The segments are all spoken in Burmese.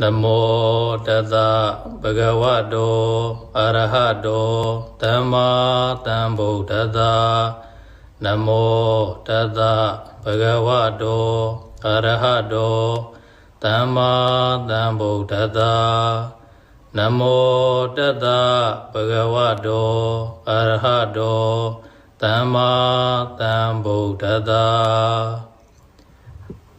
နမောတသဗဂဝတောအရဟတောသမ္မာသမ္ဗုဒ္ဓတ္တနမောတသဗဂဝတောအရဟတောသမ္မာသမ္ဗုဒ္ဓတ္တနမောတသဗဂဝတောအရဟတောသမ္မာသမ္ဗုဒ္ဓတ္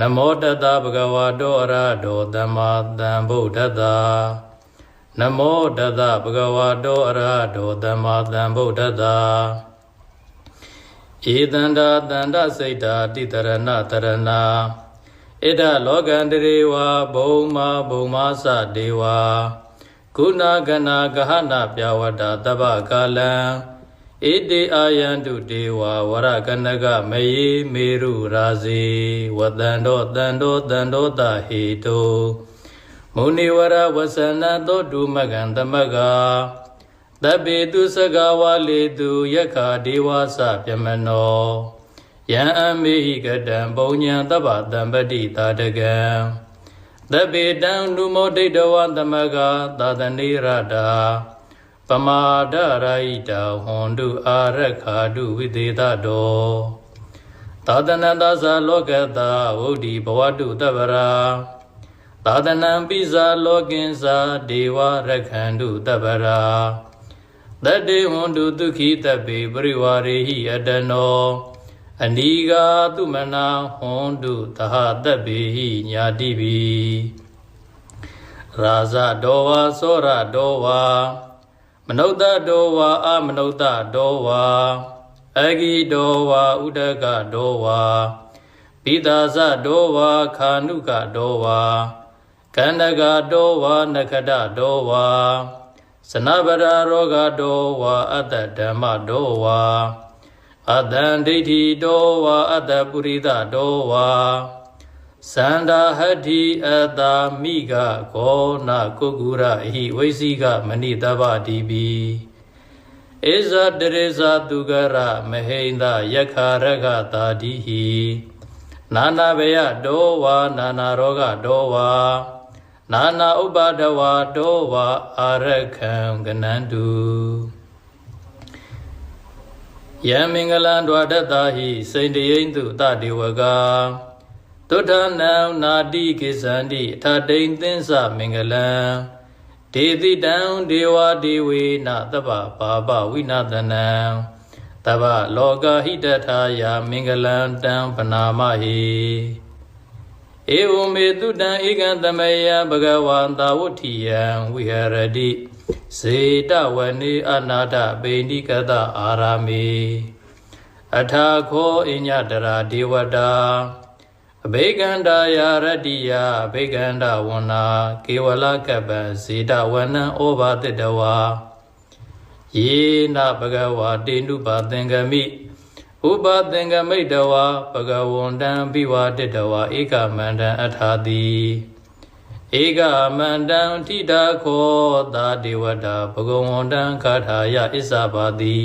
နမောတတဗဂဝါတောအရဟတောသမ္မာသမ္ဗုဒ္ဓတ္တနမောတတဗဂဝါတောအရဟတောသမ္မာသမ္ဗုဒ္ဓတ္တဧတန္တာတန္တစိတ်တာတိတရဏတရဏဣဒလောကန္တရေဝဘုံမာဘုံမာသဒေဝကုဏကနာဂဟနာပြဝတ္တတပ္ပကာလံ ဣတိအာယန္တုဒေဝဝရကနကမယေမေရုရာဇေဝတန္တောတန္တောတန္တောတဟေတုမုနိဝရဝဆနသောတုမကံသမကတပေတုစကဝါလေတုယက္ခဒေဝစပြမနောယံအမေဟိကတံပုံညာတပ္ပတံပတိတာတကံတပေတံနုမောဒိတဝသမကသာသနေရတာ ပမာဒရာယိတဟွန်တုအာရခာတုဝိသေသတောသာသနသသလောကတဝုဒိဘဝတုတဗရာသာသနံပိဇာလောကင်္စာဒေဝရခန္တုတဗရာတတေဟွန်တုဒုခိတပေပရိဝရေဟိအတနောအနိဂါတုမနာဟွန်တုသဟတပေဟိညာတိပိရာဇတောဝါသောရတောဝါ မနုဿတောဝါအမနုဿတောဝါအဂိတောဝါဥဒကတောဝါပိသာဇတောဝါခာနုကတောဝါကန္တကတောဝါနခတတောဝါစနဗရာရောဂတောဝါအတ္တဓမ္မတောဝါအတ္တံဒိဋ္ဌိတောဝါအတ္တပုရိသတောဝါ သန္တာဟတ္တိအတာမိကခောနာကုကုရဟိဝိစီကမဏိတဗ္ဗတိပိဧဇတရေဇသူကရမဟိန္ဒယက္ခရကတာတိဟိနာနာဘယတောဝါနာနာရောဂတောဝါနာနာဥပါဒဝါတောဝါအာရခံကနန္တုယံမင်္ဂလံဒွါဒတ္တာဟိစိန်တယိန်တုတတေဝက သုဒ္ဓနံနာတိကိသန္တိအထတိန်သင်္စမင်္ဂလံဒေတိတံဒေဝဒေဝေနသဗ္ဗပါပဝိနာသနံတဗ္ဗလောကဟိတထာယာမင်္ဂလံတံပနာမဟိဧဝမေတုတံဧကံသမယံဘဂဝန္တာဝဋ္ဌိယံဝိဟရတိစေတဝနေအနာထပေဏိကတအာရာမေအထာခောအညတရာဒေဝတာ အဘိကန္တာယာရတ္တိယအဘိကန္တဝနာကေဝလကပ္ပဇေတဝနံဩဘာတတဝါယေနဘဂဝါတေနုပါသင်္ကမိဥပသင်္ကမိတဝါဘဂဝန္တံပိဝတတဝါဧကမန္တံအထာတိဧကမန္တံထိတာခောသာဒေဝတာဘဂဝန္တံခါထာယဣစ္ဆပါတိ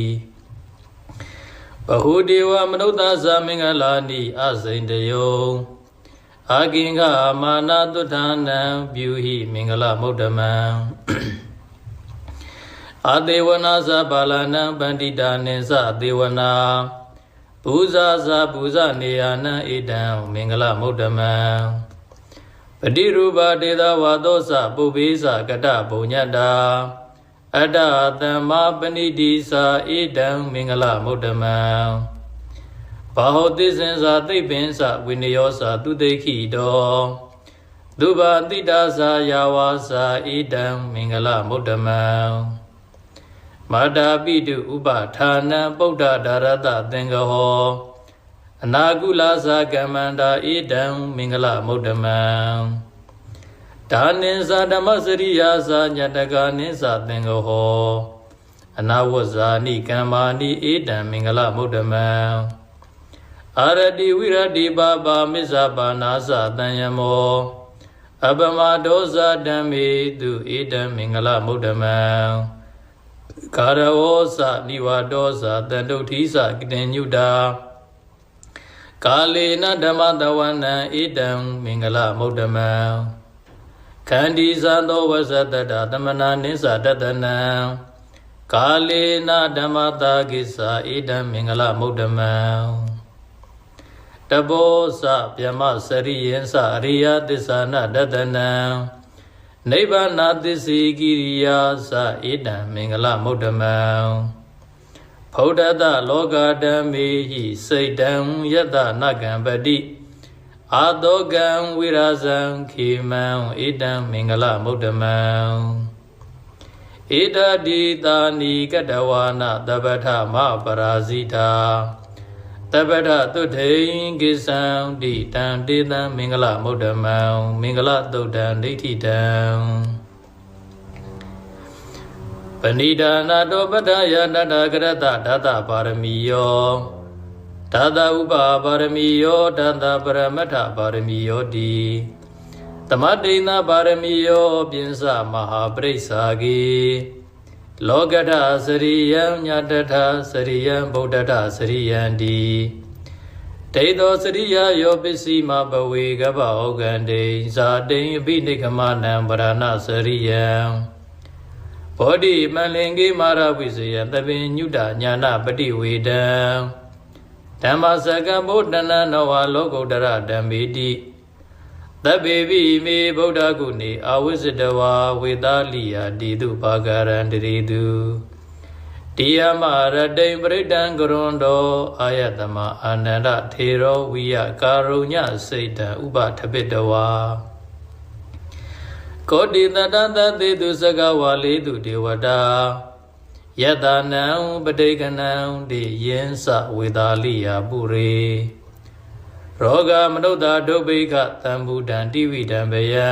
ဘဟုဒေဝမနုဿာသမင်္ဂလာနိအစိန်တယုံအာကိင်္ဂမာနာတုထာနံပြုဟိမင်္ဂလမုဒ္ဓမံအတေဝနာသဘာလနံပန္တိတာနိသအတေဝနာဘူဇာဇာဘူဇနေယနံဣဒံမင်္ဂလမုဒ္ဓမံပတိရူပဒေသဝါသောသပုဗ္ဗေသကတပုံညတ္တာ အတ္တသမ္မာပဏိတိသာဣဒံမင်္ဂလမုဒ္ဓမံဘာဟောတိစင်သာသိပ္ပင်္စဝိနယောသာသူတိခိတောဒုဘာတိတာသာယာဝါသာဣဒံမင်္ဂလမုဒ္ဓမံမာတာပိတုဥပဌာနံပုဒ္ဒဒါရတသင်္ကဟောအနာကုလသာကမ္မန္တာဣဒံမင်္ဂလမုဒ္ဓမံ ဒါနိသဓမ္မစရိယာသာညတကနိသသင်္ကဟောအနာဝဇာနိကမ္မာနိဧတံမင်္ဂလမုဒ္ဓမံအာရတိဝိရတိပါပါမစ္ဆပါနာသတံယမောအပမဒောဇဓမ္မေတုဧတံမင်္ဂလမုဒ္ဓမံကာရဝောသနိဝဒောသတန္တုဋ္ဌိသကတိညုတာကာလေနဓမ္မတဝနံဧတံမင်္ဂလမုဒ္ဓမံ ခန္ဒီဇသောဝဇတတသမနာနိစ္စတတနံကာလေနဓမ္မတာကိစ္စဧတံမင်္ဂလမုဒ္ဓမံတဘောစဗျမစရိယံစအရိယသစ္ဆာနတတနံနိဗ္ဗာနသစ္စေကိရိယာစဧတံမင်္ဂလမုဒ္ဓမံဖௌဒတလောကဓမ္မေဟိစိတ်တံယတနကံပတိ အာတောကံဝိရာဇံခေမံဧတံမင်္ဂလမုဒ္ဓမံဧတတိတာနိကတဝါနတပထမပရာဇိတာတပထသုထိန်ကိသံတိတံတေတံမင်္ဂလမုဒ္ဓမံမင်္ဂလသုတ်တံဒိဋ္ဌိတံပဏိဒါနာတောပတ္ထယတတကရတဓာတပါရမီယော ဓာတဥပပါရမီယောဓာတပရမတ္ထပါရမီယောတိသမတိနာပါရမီယောပိစမဟာပရိစ္ဆာကေလောကထစရိယံညတထစရိယံဗုဒ္ဓထစရိယံတိဒိဋ္ဌောစရိယယောပစ္စည်းမဘဝေကပဩကံတေဇာတိအပိနိကမနံဗရဏစရိယံဘောဓိမလင်ကေမာရဝိဇယသဗ္ဗညုတညာနာပฏิဝေဒံ ဓမ္မစကံဗုဒ္ဓနာနဝလောကုတ္တရဓမ္မေတိသဗ္ဗေပိမေဗုဒ္ဓဂုဏေအဝိဇ္ဇတဝါဝေသာလိယတိတုပါကရံတရေတုတိယမရတိံပရိဒံကရွန်တောအာယတမအာနန္ဒထေရောဝိယကာရုညစိတ်တံဥပထပိတဝါကောတိတတတသေတုစကဝါလေတုဒေဝတာ ယတနံပဋိကနံတိယင်းစဝေသာလိယပုရေရောဂမနုဿာဒုဗိကတံဘူတံတိဝိတံဘယံ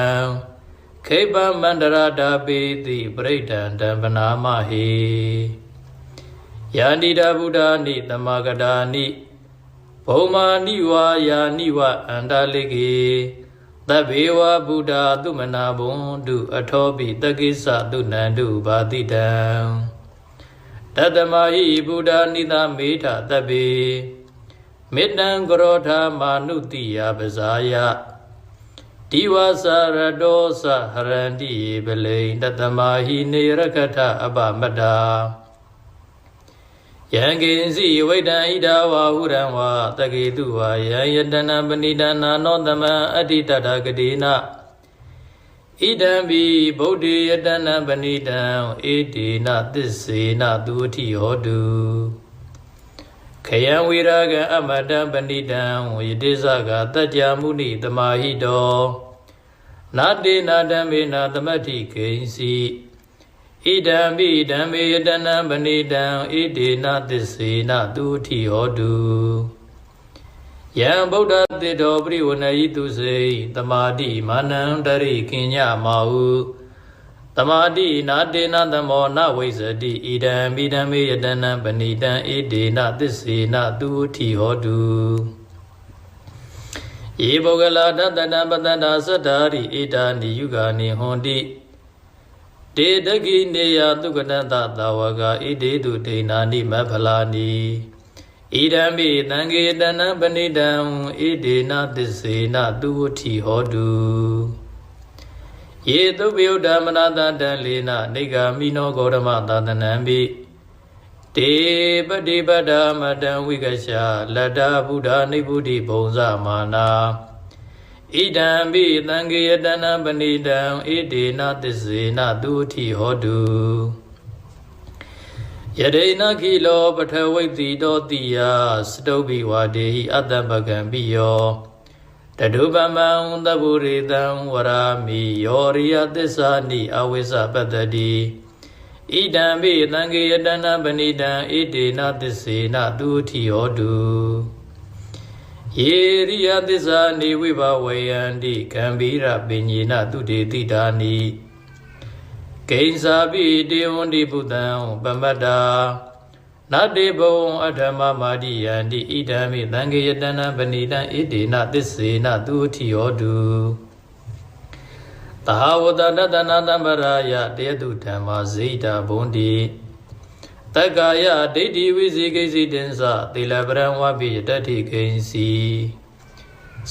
ခိပမန္တရတာပိတိပရိဒံတံပနာမဟိယန္တိတာဗုဒ္ဓနိတမဂတာနိဘုံမာနိဝါယာနိဝအန္တလိကေသဗ္ဗေဝဗုဒ္ဓသုမနာဘုံတုအထောပိတကိစ္စသုနန္တုဘာတိတံ တတမဟိဗုဒ္ဓနိသမေထသဗ္ဗေမေတ္တံကရောဓမာနုတိယပဇာယဒီဝါစာရတောသဟရန္တိပလိန်တတမဟိနေရကထအပမတ္တာယံကိဉ္စီဝိတံဣဒဝါဟုရံဝါတကေတုဝါယံယတနာပဏိဒနာနောတမံအတ္တိတတကတိနာ ဣဒံဘိဗုဒ္ဓေယတနာပဏိတံဧတေနသစ္စေနသူအထိဟောတုခယံဝိရာဂံအမတံပဏိတံဝိတိဇကတัจ जा မုနိတမဟိတောနာတေနာဓမ္မေနာသမတ္ထိကိဉ္စီဣဒံပိဓမ္မေယတနံပဏိတံဣတေနသစ္စေနသူအထိဟောတု ယံဗုဒ္ဓတေတောပရိဝဏယိတုစေတမာတိမာနံတရိကိညမာဟုတမာတိနာတေနသမောနဝိဇ္ဇတိဣဒံပိဓမ္မေယတနံပဏိတံဣတေနသစ္စေနသူအထိဟောတုယေပုဂ္ဂလာတတတံပတ္တတာသတ္တာရိဣတာနိယုဂာနိဟွန်တိတေတကိနေယသုကတတသာဝကဣတေတုဒိဏာနိမဖလာနိ ဣဒံပိသံဃေတနံပဏိတံဣဒေနသစ္စေနသူဝတိဟောတုယေသုပယုဒ္ဓမနတတံလေနနေဂာမိနောဂေါရမသာသနံပိတေပတိပတ္တမတံဝိကရှာလတ္တဗုဒ္ဓနိဗ္ဗုတိဘုံဇမာနာဣဒံပိသံဃေယတနာပဏိတံဣဒေနသစ္စေနသူအထိဟောတု ယဒိနခိလောပထဝိတ္တိတောတိယစတုဘိဝါဒေဟိအတ္တပကံပိယောတတုပမံသဗ္ဗုရိတံဝရာမိယောရိယသစ္စာနိအဝိဇ္ဇပတ္တတိဣဒံပိသံဃေယတနာပဏိတံဣဒေနသစ္စေနသူအထိဟောတုယယေရိယသစ္စာနေဝိဘဝေယန္တိကံဗီရပညေနသူတေတိတာနိ ဂိဉ္စာပိတေဝန္တိဘုဒ္ဓံပမတ္တာနတေဘုံအထမမာတိယန္တိဣဒံမိသံဃေယတနာပဏိတံဣတေနသစ္စေနသူတိယောတုသာဝတတတနာတံပရာယတေတုဓမ္မာဇိတာဘုံတိတက္ကာယဒိဋ္ဌိဝိဇိကိစီတင်္စသေလပရံဝပိယတတ္ထိကိဉ္စီ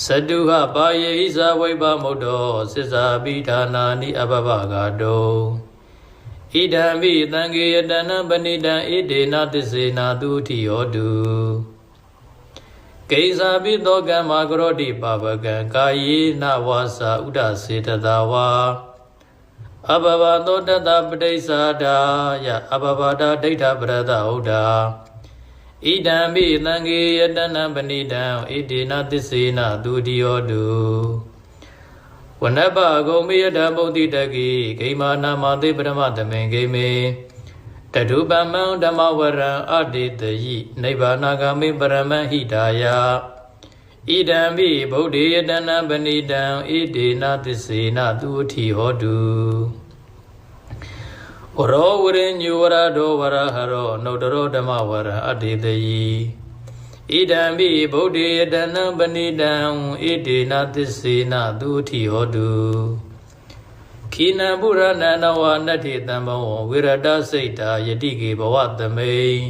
သတုဟပါယေဟိဇဝိပမုဒ္ဒောသစ္စာပိဌာနာနိအဘဘဂါတော ဣဒံမိသံဃေယတနံပဏိတံဣဒေနသစ္စေနာသူတိယောတုကိစ္စာပိသောကမ္မာကရောတိပါပကံကာယေနဝါစာဥဒစေတသာဝါအဘဘသောတတပဋိစ္ဆာဒာယအဘဘတာဒိဋ္ဌပရဒဟုတ်တာဣဒံမိသံဃေယတနံပဏိတံဣဒေနသစ္စေနာသူတိယောတု ဝနပဂုံမေယဓမ္မုတ်တိတကိဂိမာနာမသေပရမတမေဂိမေတတုပမံဓမ္မဝရံအတေတယိနိဗ္ဗာနာဂမေပရမဟိတာယဣဒံမိဗုဒ္ဓေယတနာပဏိတံဣဒေနသစ္စေနသူအထိဟောတုဝရောဝရိညုဝရဒောဝရဟရောနုတရောဓမ္မဝရံအတေတယိ ဣဒံမိဗုဒ္ဓေယတနံပဏိတံဣဒေနသစ္စေနသူအထိဟောတုခိနံပုရဏနဝနတ္ထိတံဘောဝိရတစိတ်တာယတိကေဘဝသမိန်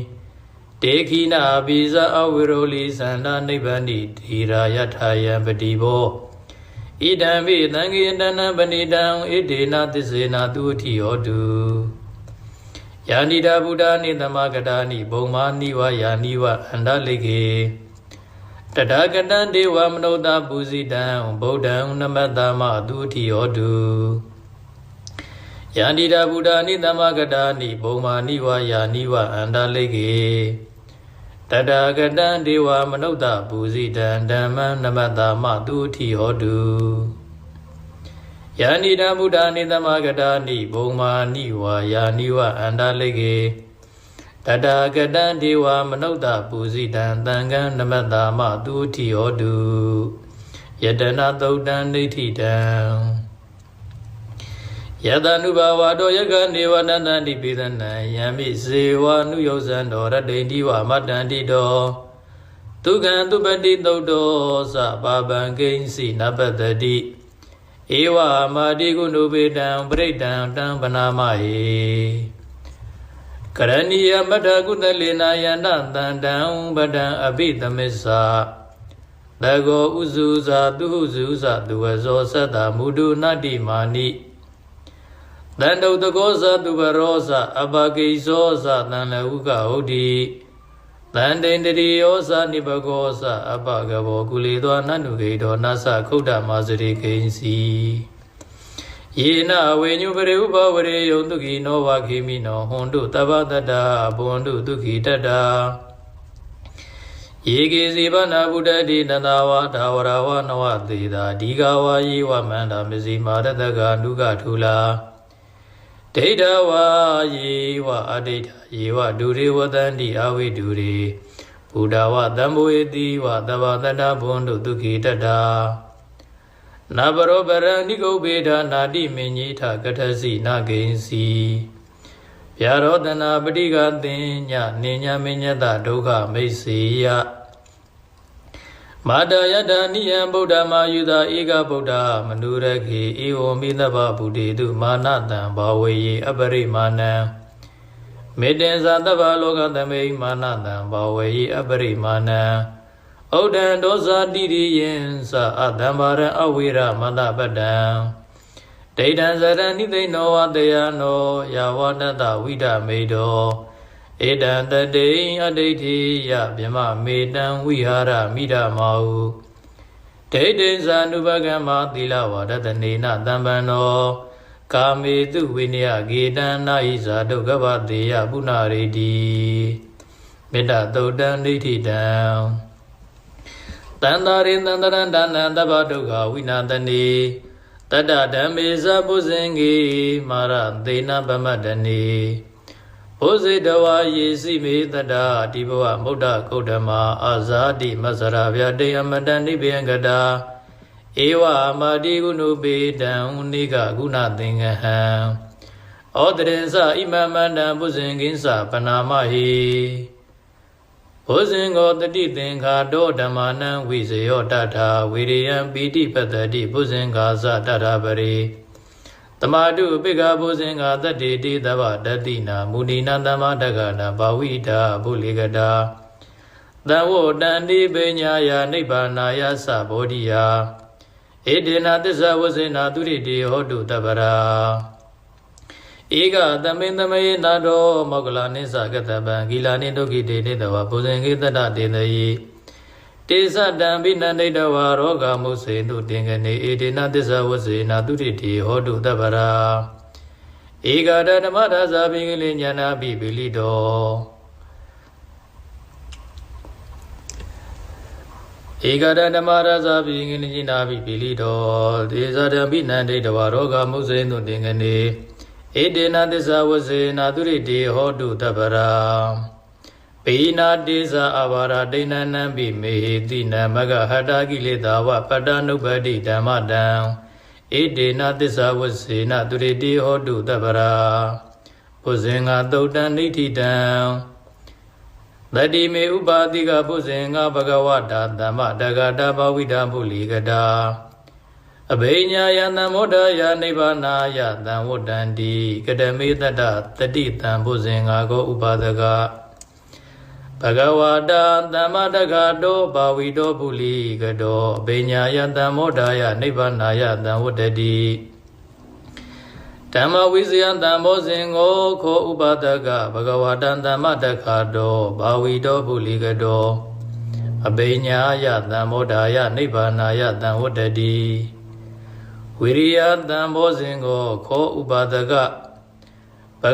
တေခိနာပိဇအဝိရောလိသန္တာနိဗ္ဗာနိတိရာယထာယံပတိဘောဣဒံမိသံဃေတနံပဏိတံဣဒေနသစ္စေနာသူအထိဟောတု ယာနိတာဗုဒ္ဓနိသမဂတာနိဘုံမာနိဝယာနိဝအန္တလိကေတတကတံဒေဝမနုဿပူဇိတံဗုဒ္ဓံနမတ္တမသူအထိဟောတုယန္တိတာဗုဒ္ဓနိသမဂတာနိဘုံမာနိဝယာနိဝအန္တလိကေတတကတံဒေဝမနုဿပူဇိတံဓမ္မံနမတ္တမသူအထိဟောတု ယာနိတာဗုဒ္ဓနိသမဂတာနိဘုံမာနိဝယာနိဝအန္တလိကေတတကတံဒေဝမနုဿပူဇိတံသံဃံနမတ္တမသူအထိဟောတုယတနာသုတ်တံဒိဋ္ဌိတံယတနုဘာဝတောယကနေဝနန္တတိပိသနံယံမိဇေဝနုယောဇံတော်ရတိန်တိဝမတ္တန္တိတောဒုက္ခံသူပတိသုတ်တောသဘာဗံကိဉ္စီနပတ္တိ ဧဝမာတိကုဏုပေတံပရိတံတံပနာမဟေကရဏီယမတ္ထကုသလေနာယန္တတန္တံပဒံအဘိသမစ္ဆာတကောဥစုဇာသူဟုစုဇာသူဝဇောသတ္တမုဒုနတ္တိမာနိတန္တုတကောဇသူဘရောဇအပကိဇောဇတန်လဟုကဟုတ်တိ တန်တိန်တတိယောဇနိဘကောဇအပကဘောကုလေသောနန္တုကေတောနသခုဒ္ဓမာစရိကိဉ္စီယေနဝေညုပရိဥပဝရေယုံတုခိနောဝခိမိနောဟွန်တုတပတတဘွန်တုဒုခိတတယေကေစီဗနာဗုဒ္ဓတိနန္ဒဝါဒါဝရဝနဝသေတာဒီဃဝါယေဝမန္တာမစီမာရတကနုကထူလာ ဒိဋ္ဌဝါယေဝအဒိဋ္ဌယေဝဒုရေဝတန္တိအဝိဒုရေဘုဒ္ဓဝသံဘဝေတိဝသဗ္ဗတတဘွန်တုဒုက္ခိတတနဘရောပရဏိကုပေဒနာတိမင်းကြီးထကထစီနာဂိဉ္စီဗျာရောတနာပဋိကသင်ညနေညမညတဒုက္ခမိတ်စေယ မာတယတနိယံဗုဒ္ဓမာယုသာဧကဗုဒ္ဓမနုရခေဧဝံမိသဗ္ဗဗုဒေတုမာနတံဘာဝေယေအပရိမာဏံမေတ္တင်္ဇာတဗ္ဗလောကသမိမာနတံဘာဝေယေအပရိမာဏံဩဒံဒောဇာတိရိယံသအတံဘာရံအဝိရမတပတံဒိဋ္ဌံဇရဏိသိနောဝတယနောယာဝနတဝိဒမေတော ဧတံတတိအဋိဋ္ဌိယဗြမမေတံဝိဟာရမိဒမောဒိဋ္ဌိဇာနုပကမ္မသီလဝါဒတနေနတံပံနောကာမေတုဝိနယဂေတံနာဟိဇာဒုက္ခဗတေယပုဏ္ဏရေတိမေတ္တသုတ်တံဒိဋ္ဌိတံတန္တာရိတန္တရန္တနံတဗ္ဗဒုက္ခဝိနာတနေတတ္တဓမ္မေဇပုဇင်္ဂေမာရသေနဗမတ္တနေ ဘုဇေတဝါယေစီမေတ္တာဒီဘဝမုဒ္ဒကုဒ္ဓမာအာဇာတိမဆရာဗျာတေအမတန်နိဗ္ဗယံကတာဧဝမာတိကုဏုပေတံနိကကုဏသင်္ကဟံဩတရေသဣမမန္တံဘုဇင်ကိသပနာမဟိဘုဇင်ကိုတတိသင်္ခါတောဓမ္မာနံဝိဇယောတထာဝိရိယံပိတိပတ္တိဘုဇင်္ဂါသတထာပရိ တမတုပိကဘုဇင်္ဂါတတ္တိတိသဗ္ဗတတိနာမုဏိနာသမတက္ကနာဘာဝိတာဘုလိကတာသံဝတန္တိပညာယနိဗ္ဗာနာယသဘောဓိယဧတေနသစ္စာဝဇေနာသူရိတိဟောတုတပ္ပရာဧကသမင်သမေနာတောမောကလာနိစ္စကတပံဂီလာနိဒုက္ခိတေနေတဝဘုဇင်ကိတတတေနယိ တေသတံဘိနန္ဒိတဝါရောဂမုစေတုတင်ကနေဧတေနသစ္စာဝဇေနာသူရိတိဟောတုတပ္ပရာဧကတဓမ္မဒါဇာပိကလိညာနာပိပိလိတောဧကတဓမ္မရဇာပိငိနိနာပိပိလိတောဒေဇာတံဘိနန္ဒိတဝါရောဂမုစေတုတင်ကနေဧတေနသစ္စာဝဇေနာသူရိတိဟောတုတပ္ပရာ ပိနာတေဇာအဘာရဒိဏနံပိမေဟိတိနမဂဟတာကိလေသာဝပတ္တနုပ္ပတိဓမ္မတံဧတေနသစ္စာဝဇေနာသူရိတိဟောတုတပ္ပရာဘုဇင်္ဂသုတ်တံဋိဋ္ဌိတံတတိမေဥပါတိကဘုဇင်္ဂဘဂဝတာသမ္မတဂတာဘဝိတာဘုလီကတာအဘိညာယသံမောဒယနိဗ္ဗာနာယသံဝတ္တန္တိကတမေတ္တတတိတံဘုဇင်္ဂါကိုဥပါဒက ဘဂဝတာသမ္မတဂတောဘာဝိတောပုလိကတောအဘိညာယသံမောဒယနိဗ္ဗာနာယသံဝတ္တတိဓမ္မဝိဇယံတံမောဇင်ကိုခောဥပါဒကဘဂဝတံသမ္မတဂတောဘာဝိတောပုလိကတောအဘိညာယသံမောဒယနိဗ္ဗာနာယသံဝတ္တတိဝိရိယတံဘောဇင်ကိုခောဥပါဒကဘ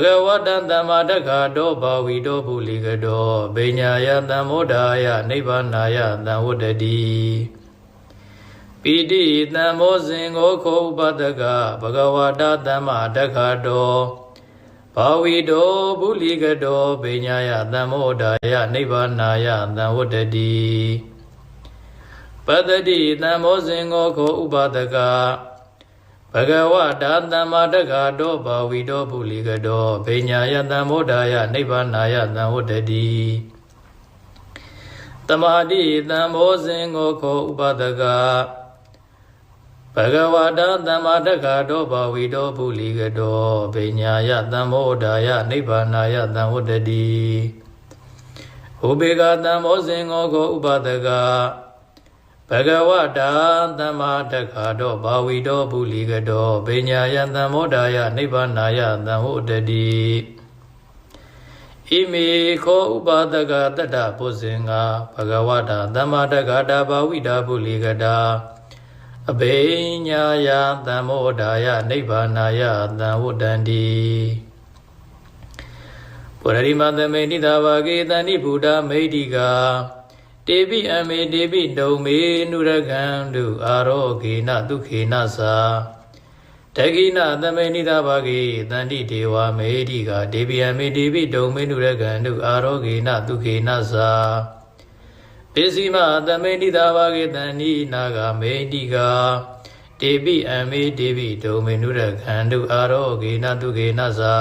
ဂဝတံသမ္မာတက္ခတောဘာဝီတောပုလိကတောဗိညာယတံမောဒာယနိဗ္ဗာနာယတံဝတ္တတိပိတိတံဘောဇင်ကိုခောဥပါဒကဘဂဝတာသမ္မာတက္ခတောဘာဝီတောပုလိကတောဗိညာယတံမောဒာယနိဗ္ဗာနာယတံဝတ္တတိပတ္တိတံဘောဇင်ကိုခောဥပါဒက ဘဂဝတာသမ္မာတက္ခတောဘာဝီတောပုလိကတောဗိညာယတံမောဒာယနိဗ္ဗာနာယတံဝတ္တတိတမာတိတံဘောဇင်ကိုခောဥပဒကဘဂဝတာသမ္မာတက္ခတောဘာဝီတောပုလိကတောဗိညာယတံမောဒာယနိဗ္ဗာနာယတံဝတ္တတိဥပေကတံဘောဇင်ကိုခောဥပဒက ဘဂဝတာသမ္မာတက္ခတောဘာဝီတောပုလိကတောဗိညာယသံမောဒာယနိဗ္ဗာနာယသံဟုတ်တတိဣမေခောဥပါဒကတတ္တပုဇင်္ဂဘဂဝတာသမ္မာတက္ခတာဘာဝိတာပုလိကတာအဘိညာယသံမောဒာယနိဗ္ဗာနာယသံဝတ္တန္တိပုရရိမသမေနိသာဘာကေတဏိဗုဒ္ဓမေဋ္ဌိကာ တေပိအမေတေပိဒုံမေနုရကံတုအာရောဂေနဒုခေနသာတကိနသမေနိသဘာဂေတန္တိဒေဝမေတိကဒေပိအမေတေပိဒုံမေနုရကံတုအာရောဂေနဒုခေနသာပိစီမသမေနိသဘာဂေတန္တိနာဂမေတိကတေပိအမေတေပိဒုံမေနုရကံတုအာရောဂေနဒုခေနသာ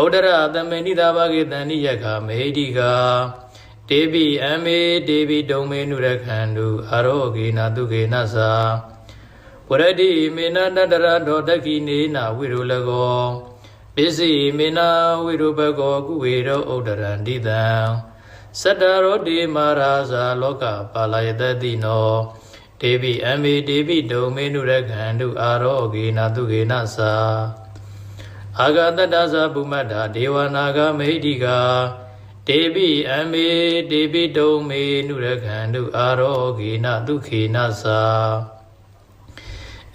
ဩဒရသမေနိသဘာဂေတန္တိယခမေတိက တေပိအမေတေပိဒုံမေနုရခန္တုအာရောဂေနတုကေနသာဝရတိမေနတတရဒောတကိနေနာဝိရုလကောပစ္စည်းမေနာဝိရုဘကောကုဝေရောဥဒရန္တိတံစတ္တရောတိမာရာဇာလောကပါလယတတိနောဒေပိအမေဒေပိဒုံမေနုရခန္တုအာရောဂေနတုကေနသာအာဂတတ္တသဗုမတ္တာဒေဝနာဂမေဟိတိကာ တေပိအမေတေပိတုံမေနုရခန္တုအာရောဂေနဒုခေနသာ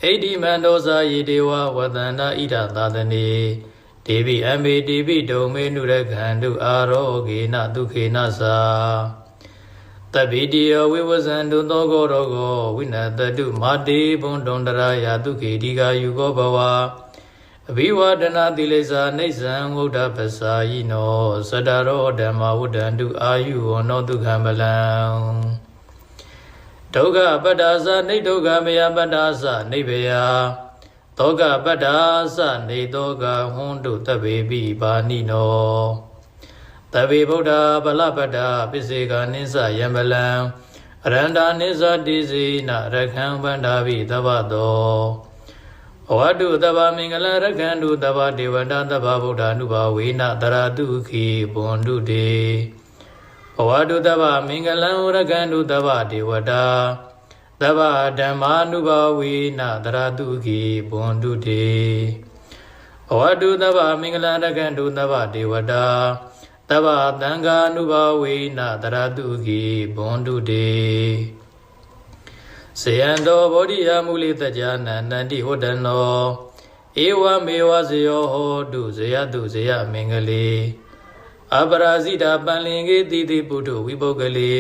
ဣတိမန္တောသာယေဒေဝဝတန္တာဣဒသာသနေဒေပိအမေတေပိတုံမေနုရခန္တုအာရောဂေနဒုခေနသာတပိတိယဝိဝဇံတုသောကောရောကောဝိနတတုမာတိဘုံတုံတရာယဒုခေတိကာယုကောဘဝ အဘိဝဒနာတိလိစ္ဆာနေဆံဝုဒ္ဓပစာယိနောသတ္တရောဓမ္မဝုဒ္ဒန္တုအာယုဝနောဒုက္ခမလံဒုက္ခပတ္တာသနေဒုက္ခမယပတ္တာသနေဘယသောကပတ္တာသနေသောကဟွန်းတုတဗ္ဗေပိပါဏိနောတဗ္ဗေဗုဒ္ဓဗလပတ္တာပစ္စေကနိစ္စယံပလံအရန္တာနိစ္စတိစေနရခံဗန္ဒာဘိသဗ္ဗတော ဘဝတုတဗ္ဗမင်္ဂလရခန္တုတဗ္ဗဒေဝတာတဗ္ဗဗုဒ္ဓ ानु ဘာဝေနတရတုခိဘွန်တုတေဘဝတုတဗ္ဗမင်္ဂလံရခန္တုတဗ္ဗဒေဝတာတဗ္ဗဓမ္မာနုဘာဝေနတရတုခိဘွန်တုတေဘဝတုတဗ္ဗမင်္ဂလံရခန္တုတဗ္ဗဒေဝတာတဗ္ဗသံဃာနုဘာဝေနတရတုခိဘွန်တုတေ စေယံတော်ဗောဓိယမူလိတကြနန္တန္တိဟောတနောဧဝမေဝဇယောဟောတုဇယတုဇယမင်္ဂလေအပရာဇိတာပန္လင်ကေတိတိပုထုဝိပုဂ္ဂလေ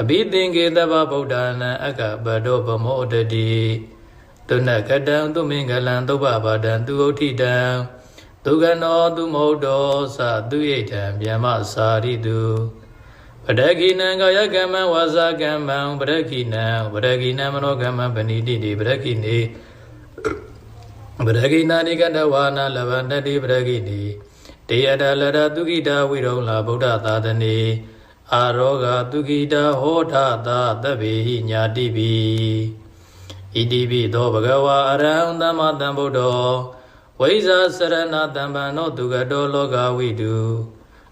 အဘိသင်္ကေတဗ္ဗဗုဒ္ဓနာအကပတောဗမောတတိတုဏကတံသူမင်္ဂလံသုဗ္ဗဘာဒံသူဥဋ္ဌိတံဒုက္ခနောသူမဟုတ်တောသသူဣဋ္ဌံဗျမစာရိတု ပဒကိနံကာယကမ္မဝါစာကမ္မံပဒကိနံပဒကိနံမနောကမ္မံပဏိတိတိပဒကိနေပဒကိနာနိကတဝါနာလဗန္တတိပဒကိနေတေယတလရတုကိတာဝိရုံလာဗုဒ္ဓသာသနေအာရောဂတုကိတာဟောထသာတဗ္ဗေဟိညာတိပိဣတိပိသောဘဂဝါအရဟံသမ္မာသမ္ဗုဒ္ဓောဝိဇာစရဏတံပံနောသူကတောလောကဝိတု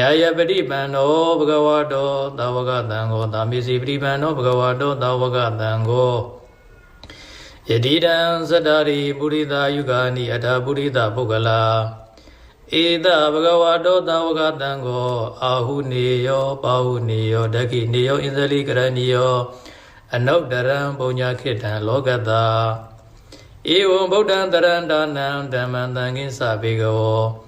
ညာယပတိပံနောဘဂဝါတောသဝကတံကိုသာမေစီပတိပံနောဘဂဝါတောသဝကတံကိုယတိတံသတ္တရိပုရိသယုဂာနိအထာပုရိသပုဂ္ဂလာဧတဘဂဝါတောသဝကတံကိုအာဟုနေယောပါဟုနေယောဒက္ခိနေယောဣန္ဒလိကရဏီယောအနုတ္တရံပုံညာခိတံလောကတာဧဝံဗုဒ္ဓံတရန္တနံဓမ္မံသံဃိသဗေကဝော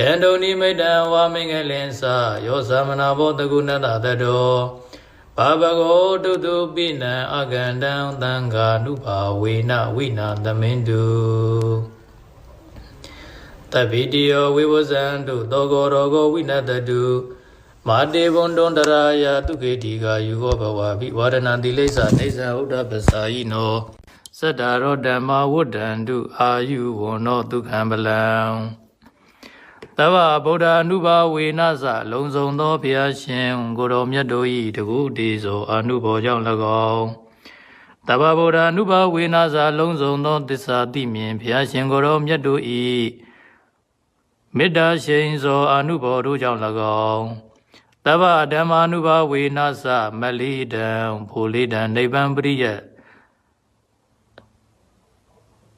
ယန္တုနိမိတံဝါမင်္ဂလင်္စယောသမနာဘောတကုဏတတတောဘာဘဂောတုတုပိနံအကန္တံသံဃာနုဘာဝေနဝိနာသမင်တုတပိတိယောဝိဝဇံတုသောကောရောဂောဝိနတတုမာတေဘွန်တွန်တရာယတုခေတိကာယူဟောဘဝပိဝါဒနာတိလိစ္ဆာနေဇာဥဒ္ဒပစာယိနောသတ္တရောဓမ္မဝုဒ္ဒန္တုအာယုဝနောဒုက္ခံပလံ တဗ္ဗဗုဒ္ဓ ानु ဘာဝေနသလုံဆောင်သောဘုရားရှင်ကိုတော်မြတ်တို့၏တကုတေသောအနုဘောကြောင့်၎င်းတဗ္ဗဗုဒ္ဓ ानु ဘာဝေနသလုံဆောင်သောသစ္စာသိမြင်ဘုရားရှင်ကိုတော်မြတ်တို့၏မေတ္တာရှိန်သောအနုဘောတို့ကြောင့်၎င်းတဗ္ဗဓမ္မာနုဘာဝေနသမလိတံဘူလိတံနိဗ္ဗံပရိယတ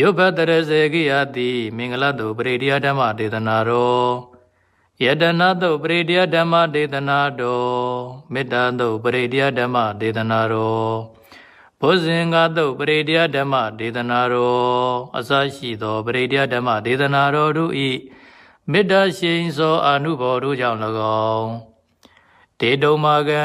ယုဘတရစေကိယတိမင်္ဂလာတုတ်ပရိတရားဓမ္မဒေသနာတော်ယတနာတုတ်ပရိတရားဓမ္မဒေသနာတော်မေတ္တာတုတ်ပရိတရားဓမ္မဒေသနာတော်ဘုဇင်္ဂတုတ်ပရိတရားဓမ္မဒေသနာတော်အစရှိသောပရိတရားဓမ္မဒေသနာတော်တို့ဤမေတ္တာရှိန်သောအာနုဘော်တို့ကြောင့်၎င်းတေတုံမာကံ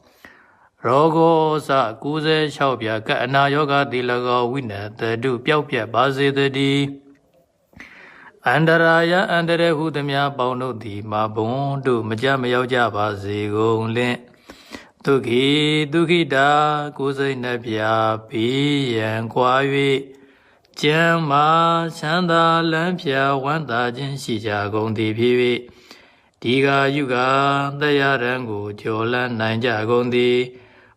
ရောဂောစ96ပြကအနာယောဂသည်၎င်းဝိနတတုပျောက်ပြက်ပါစေတည်းအန္တရာယအန္တရဟုသမျှပေါင်းတို့သည်မဘုံတို့မကြမရောက်ကြပါစေကုန်လင့်ဒုက္ခိဒုက္ခိတာကိုယ်စိတ်နှပြဘေးရန်ကွာ၍ကျမ်းမာချမ်းသာလန်းဖြာဝမ်းသာခြင်းရှိကြကုန်သည်ဖြစ်၍ဒီဃာယုဂတရားရန်ကိုကျော်လန်းနိုင်ကြကုန်သည်